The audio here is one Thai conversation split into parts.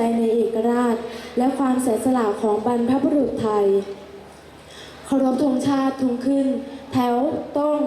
ใจในเอกราช และความเสียสละของบรรพบุรุษไทยเคารพธงชาติทุงขึ้น แถวต้อง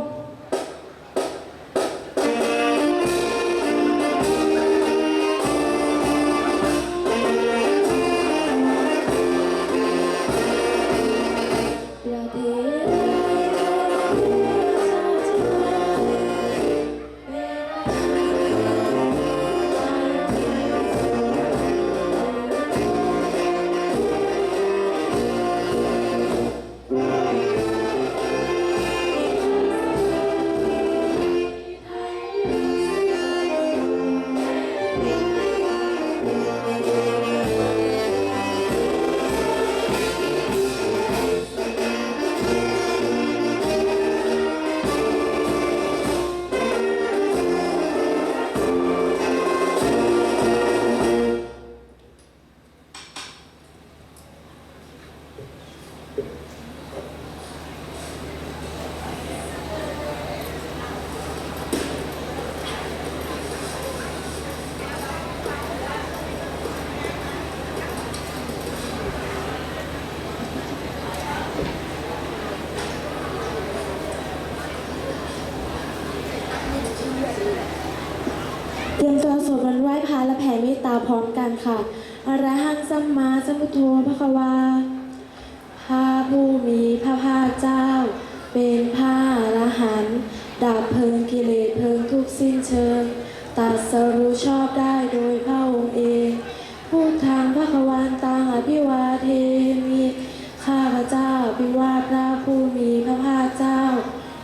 เตรียมตัวสวดมนต์ไหว้พระและแผ่เมตตาพร้อมกันค่ะอรหังสัมมาสัมพุทโธพระควาพระผู้มีพระภาคเจ้า เป็นพระอรหันต์ดับเพลิงกิเลสเพลิงทุกสิ้นเชิงตัดสรู้ชอบได้โดยพระองค์เองพูดทางพระควานตังอภิวาเทมิข้าพระเจ้าอภิวาพระผู้มีพระภาคเจ้า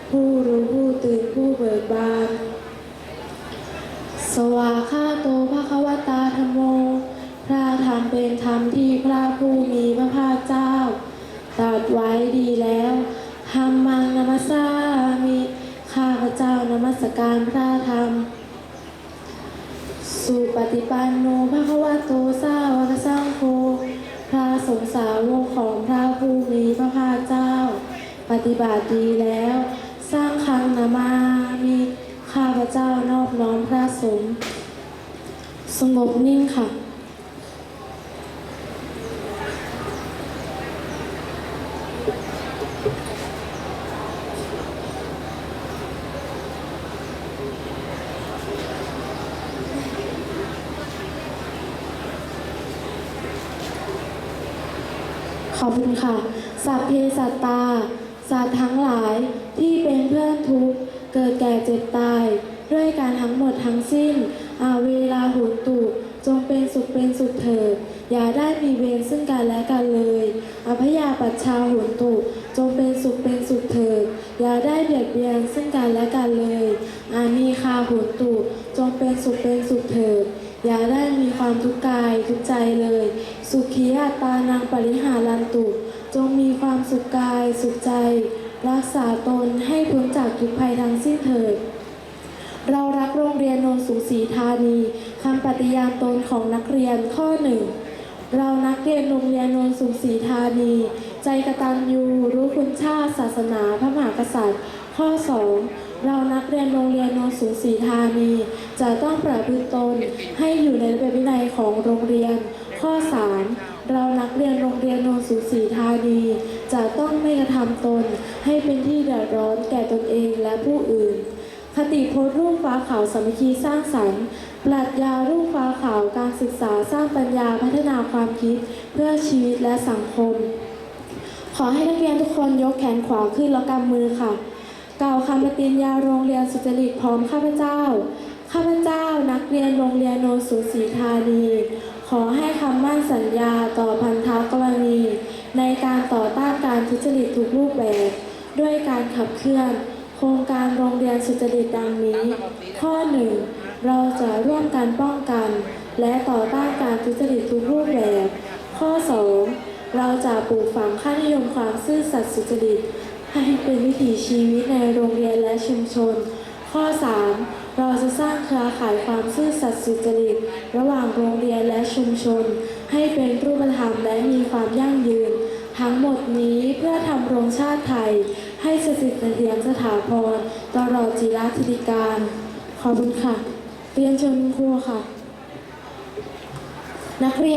ผู้รู้ผู้ตื่นผู้เบิกบาน ไว้ดีแล้วธรรมังนมัสสามิข้าพระเจ้านมัสการพระธรรม สุปฏิปันโนภะคะวะโตสาวกสังโฆพระสงฆ์สาวกของพระผู้มีพระภาคเจ้า ปฏิบัติดีแล้ว สร้างครั้งนามามีข้าพระเจ้านอบน้อมพระสงฆ์สงบนิ่งค่ะ ขอบคุณค่ะ สัพเพสัตตา สัตว์ทั้งหลายที่เป็นเพื่อนทุกข์ เกิดแก่เจ็บตาย ด้วยการทั้งหมดทั้งสิ้น อาเวลาหุนตุจงเป็นสุขเป็นสุขเถิด อย่าได้มีเวรซึ่งกันและกันเลย อภยาปัชชาหุนตุจงเป็นสุขเป็นสุขเถิด อย่าได้เบียดเบียนซึ่งกันและกันเลย อานีคาหุนตุจงเป็นสุขเป็นสุขเถิด อย่าได้มีความทุกข์กายทุกใจเลย สุขีอัตานางปริหารันตุ จงมีความสุขกายสุขใจ รักษาตนให้พ้นจากทุกภัยทั้งสิ้นเถิด เรารักโรงเรียนนนสูงศรีธานีคำปฏิญาณตนของนักเรียนข้อหนึ่งเรานักเรียนโรงเรียนนนสูงศรีธานี ใจกตัญญูรู้คุณชาติศาสนาพระมหากษัตริย์ ข้อ2เรานักเรียนโรงเรียนนนสูงศรีธานี จะต้องประพฤติตนให้อยู่ในระเบียบวินัยของโรงเรียน ข้อ 3 เรานักเรียนโรงเรียนโนนสูงศรีธานี จะต้องไม่กระทำตนให้เป็นที่เดือดร้อนแก่ตนเองและผู้อื่น คติโพสต์รูปฟ้าขาวสามัคคีสร้างสรรค์ ปรัชญารูปฟ้าขาวการศึกษาสร้างปัญญาพัฒนาความคิด เพื่อชีวิตและสังคม ขอให้นักเรียนทุกคนยกแขนขวาขึ้นแล้วกำมือค่ะกล่าวคำปฏิญญาโรงเรียนสุจริตพร้อมข้าพเจ้า ข้าพเจ้านักเรียนโรงเรียนโนนสูงศรีธานี ขอให้คำมั่นสัญญาต่อพันธกรณี ในการต่อต้านการทุจริตทุกรูปแบบ ด้วยการขับเคลื่อน โครงการโรงเรียนสุจริตดังนี้ ข้อหนึ่งเราจะร่วมกันป้องกัน และต่อต้านการทุจริตทุกรูปแบบ ข้อ 2 เราจะปลูกฝังค่านิยมความซื่อสัตย์สุจริต ให้เป็นวิถีชีวิตในโรงเรียนและชุมชน ข้อ 3 เราจะสร้างเครือข่ายความซื่อสัตย์สุจริต ชน ให้เป็นรูปธรรมและมีความยั่งยืน ทั้งหมดนี้เพื่อทำโรงชาติไทย ให้สถิตเสถียรสถาพรตลอดจีรธิติการ ขอบคุณค่ะ เรียนเชิญคุณครูค่ะ นักเรียน